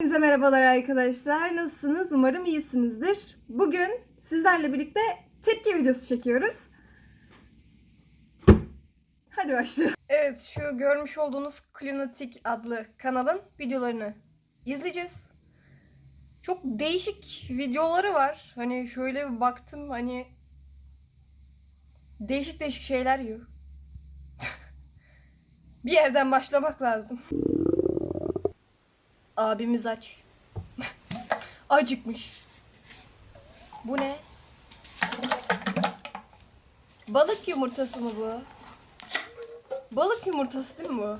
Hepinize merhabalar arkadaşlar. Nasılsınız? Umarım iyisinizdir. Bugün sizlerle birlikte tepki videosu çekiyoruz. Hadi başlayalım. Evet, şu görmüş olduğunuz Klunatik adlı kanalın videolarını izleyeceğiz. Çok değişik videoları var. Hani şöyle bir baktım hani değişik değişik şeyler yiyor. bir yerden başlamak lazım. Abimiz aç. Acıkmış. Bu ne? Balık yumurtası mı bu? Balık yumurtası değil mi bu?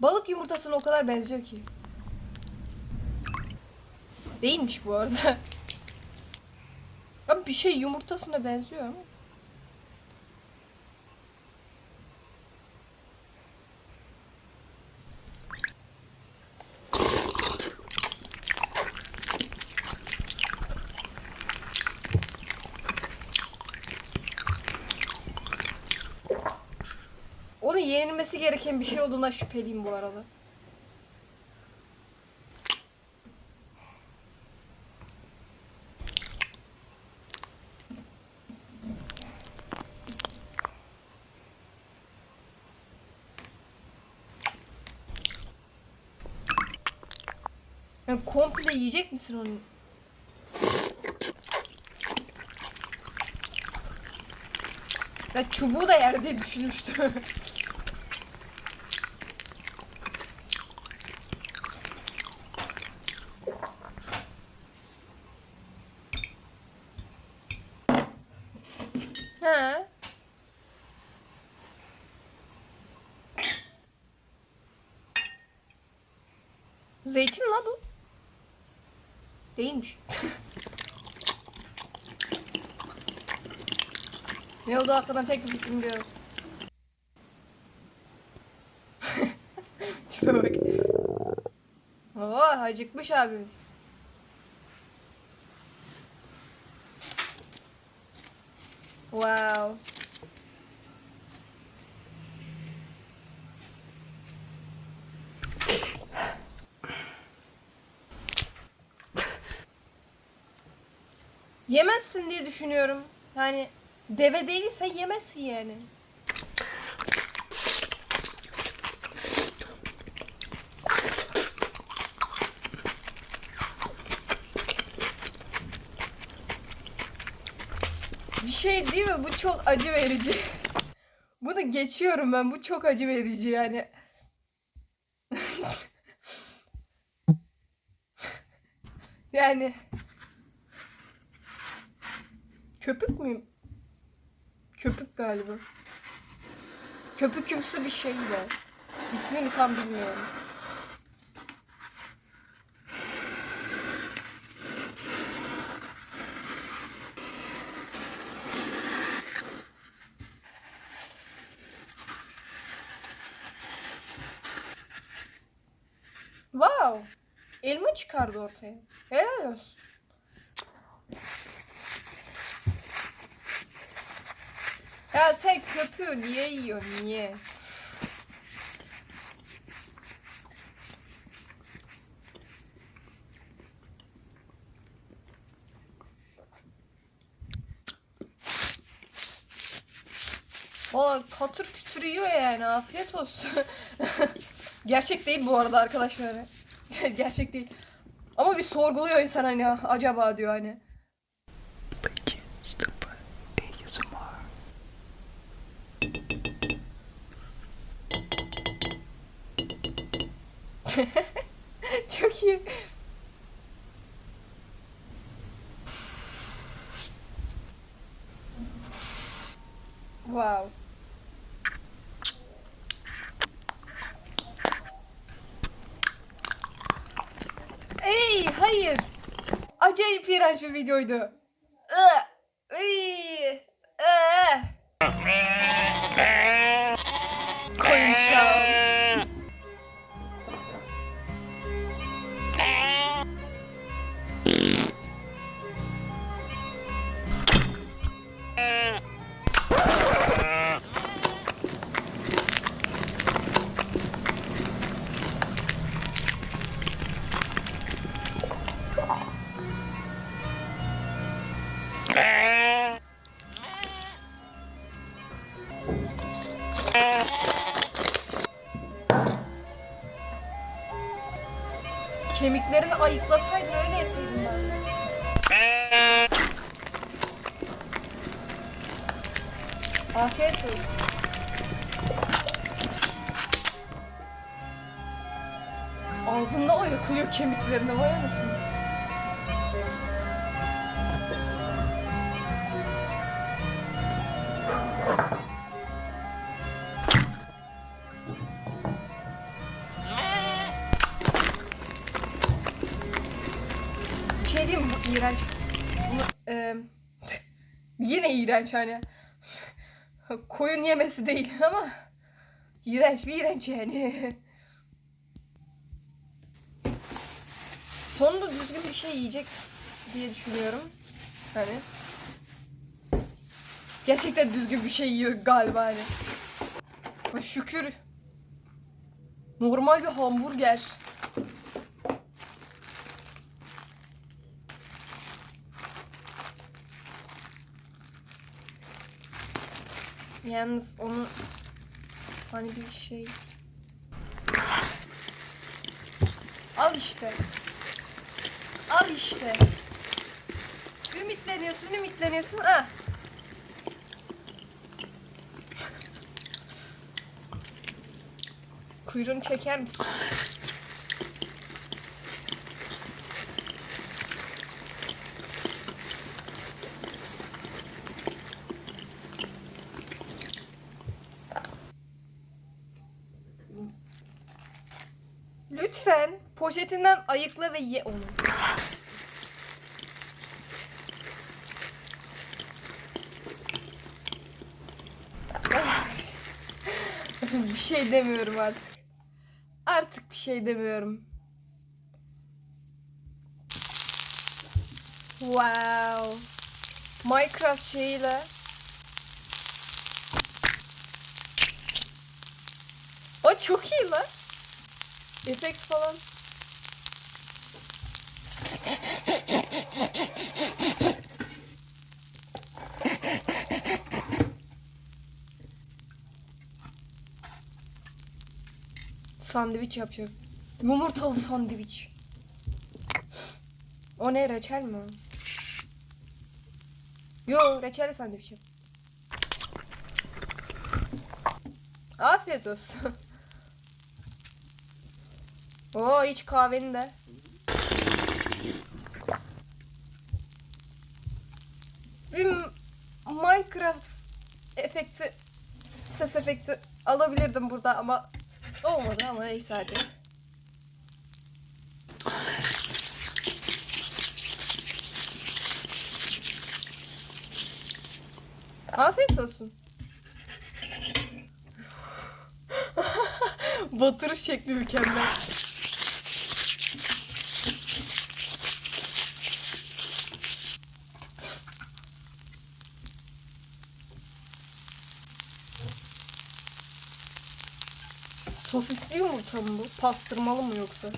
Balık yumurtasına o kadar benziyor ki. Değilmiş bu arada. Abi bir şey yumurtasına benziyor ama. Yenilmesi gereken bir şey olduğuna şüpheliyim bu arada. Yani komple yiyecek misin onu? Ya çubuğu da yer diye düşünmüştüm. He. Zeytin la bu. Değilmiş. Hakkında tek bir fikrim yok. Tipe bak. Oo acıkmış abimiz. Wow. Yemezsin diye düşünüyorum. Yani deve değilse yemezsin yani. Bir şey değil mi? Bu çok acı verici. Bunu geçiyorum ben. Bu çok acı verici yani. yani köpük müyüm? Köpük galiba. Köpükümsü bir şey de. İsmini tam bilmiyorum. Wow. Elma çıkardı ortaya. Helal olsun. Ya sen köpüğü niye yiyorsun niye? Valla katır kütür yiyor yani afiyet olsun. Gerçek değil bu arada arkadaşlar. Gerçek değil. Ama bir sorguluyor insan hani acaba diyor hani. Peki, stoppa ASMR. Çok iyi. Wow. Ey hayır. Acayip iğrenç bir videoydu. Iı, ıy, Ağzında ayıklıyor kemiklerini vay anasını. Bir şey mi? İğrenç. Yine iğrenç hani. Koyun yemesi değil ama iğrenç bir iğrenç yani. Sonunda düzgün bir şey yiyecek diye düşünüyorum. Hani. Gerçekten düzgün bir şey yiyor galiba hani. Ay şükür. Normal bir hamburger. Yalnız onu hani bir şey Al işte. Al işte. Ümitleniyorsun, ümitleniyorsun. Ah. Kuyruğunu çeker misin? Lütfen poşetinden ayıkla ve ye onu. bir şey demiyorum artık. Artık bir şey demiyorum. Wow. Minecraft şeyiyle O çok iyi lan. Efekt falan. Sandviç yapacak. Yumurtalı sandviç. O ne reçel mi? Yo reçel sandviç yap. Afiyet olsun. Oo iç kahveni de. Bir M- Minecraft efekti ses efekti alabilirdim burada ama olmadı ama neyse hadi. Afiyet olsun. Batırış şekli mükemmel. Sosisli yumurta mı bu? Pastırmalı mı yoksa?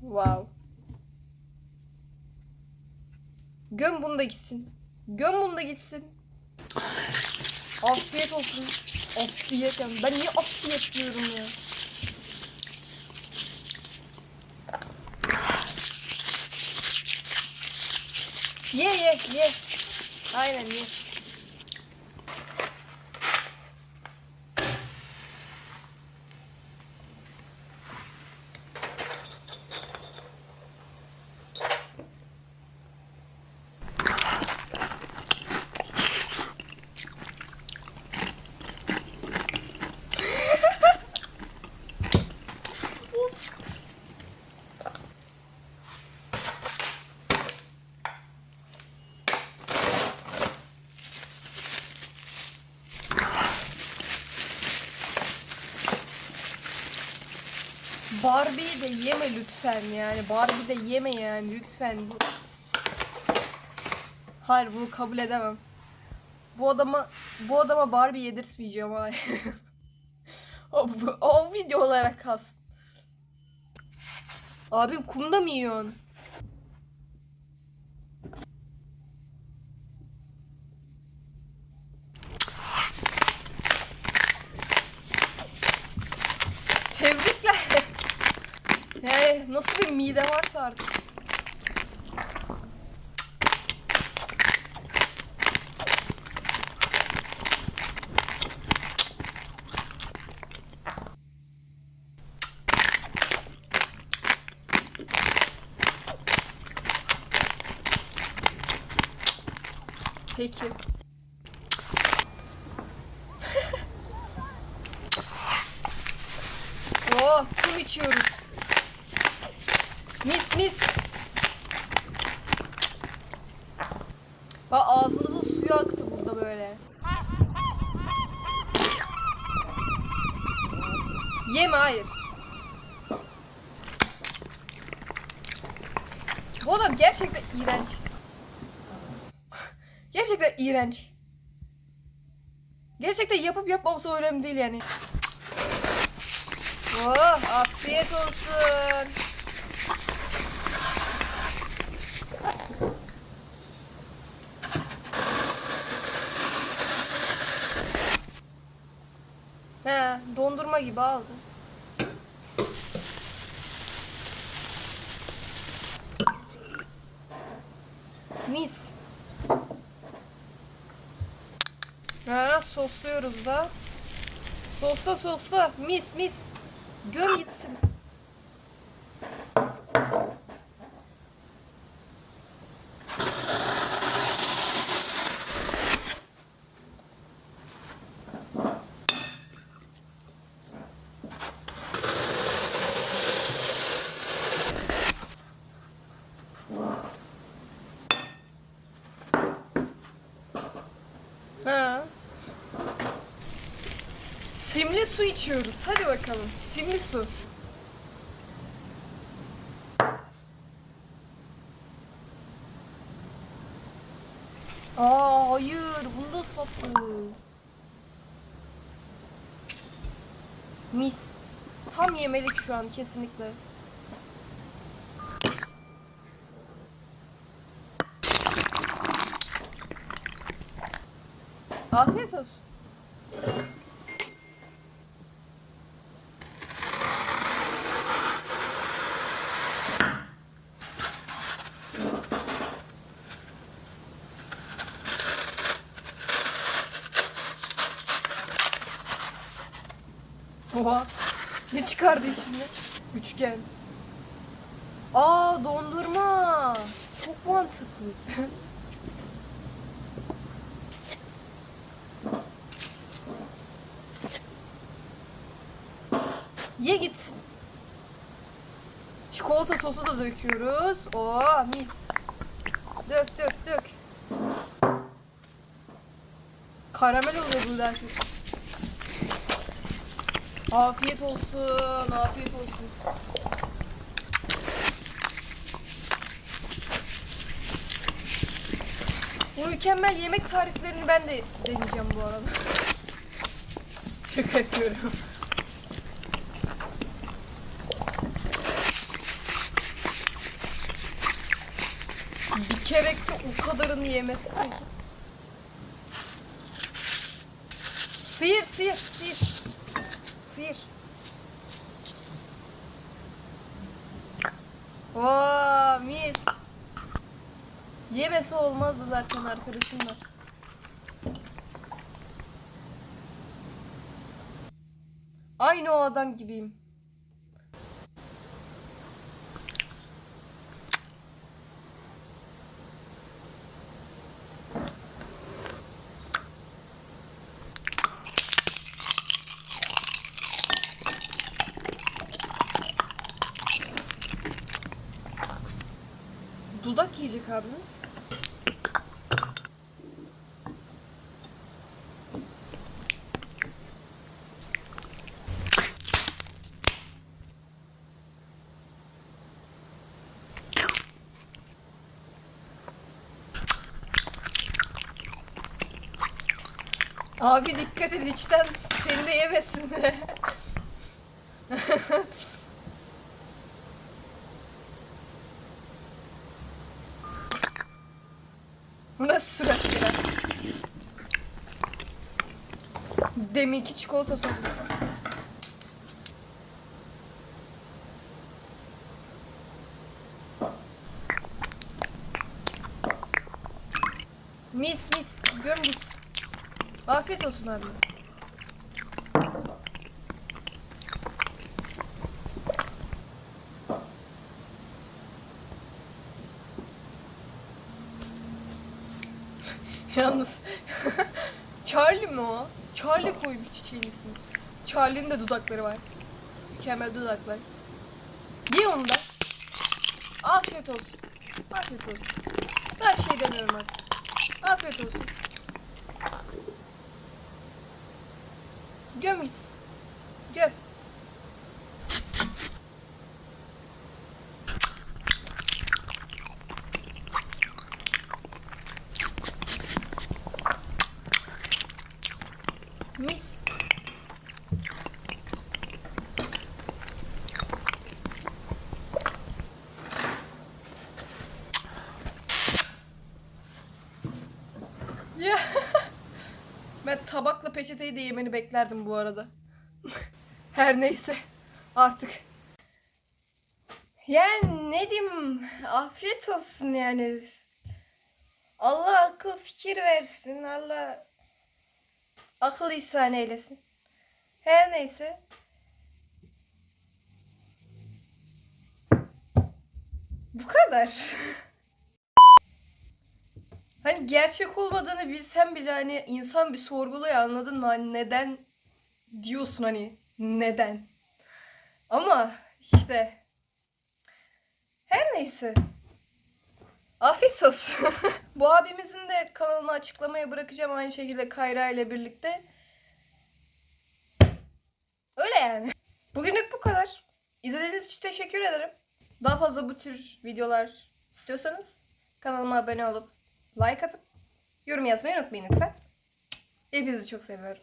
Wow. Göm bunu da gitsin. Göm bunu da gitsin. Afiyet olsun. Afiyet yani. Ben niye afiyet diyorum ya? Ye ye ye. Aynen ye. De yeme lütfen yani. Barbie de yeme yani lütfen. Bu... Hayır bunu kabul edemem. Bu adama bu adama Barbie yedirtmeyeceğim hayır. o, o video olarak kalsın. Abi kumda mı yiyorsun? Tebrikler. Yani nasıl bir mide varsa artık. Peki. Oh, kum içiyoruz. Mis mis. Bak ağzımızın suyu aktı burada böyle. Yeme hayır. Bu adam gerçekten iğrenç. Gerçekten iğrenç. Gerçekten yapıp yapmaması önemli değil yani. Oh, afiyet olsun. He, dondurma gibi aldı. Mis. Ha, sosluyoruz da. Sosla sosla. Mis mis. Göm gitsin. Ha. Simli su içiyoruz. Hadi bakalım. Simli su. Aa hayır. Bunda sapı. Mis. Tam yemelik şu an kesinlikle. Afiyet olsun. Oha. Ne çıkardı içinde? Üçgen. Aa dondurma. Çok mantıklı. Ye git. Çikolata sosu da döküyoruz. Oo mis. Dök dök dök. Karamel oluyor bu daha çok. Afiyet olsun, afiyet olsun. Bu mükemmel yemek tariflerini ben de deneyeceğim bu arada. Şaka yapıyorum. Bir kerekte o kadarını yemesi. Sıyır, sıyır, sıyır. Sıyır. Oo, mis. Yemesi olmazdı zaten arkadaşımlar. Aynı o adam gibiyim. Abiniz. Abi dikkat et içten seni de yemesin de. kremi, iki çikolata sosu. Mis mis. Diyorum mis. Afiyet olsun abi. İsmini. Charlie'nin de dudakları var. Mükemmel dudaklar. Ye onu da. Afiyet olsun. Afiyet olsun. Ben bir şey demiyorum artık. Afiyet olsun. Göm. Mis. Ya. Ben tabakla peçeteyi de yemeni beklerdim bu arada. Her neyse. Artık. Yani ne diyeyim? Afiyet olsun yani. Allah akıl fikir versin. Allah akıl ihsan eylesin. Her neyse. Bu kadar. Hani gerçek olmadığını bilsem bile hani insan bir sorguluyor anladın mı? Hani neden diyorsun hani neden? Ama işte her neyse. Afiyet olsun. Bu abimizin de kanalını açıklamaya bırakacağım aynı şekilde Kayra ile birlikte. Öyle yani. Bugünlük bu kadar. İzlediğiniz için teşekkür ederim. Daha fazla bu tür videolar istiyorsanız kanalıma abone olup like atıp yorum yazmayı unutmayın lütfen. Hepinizi çok seviyorum.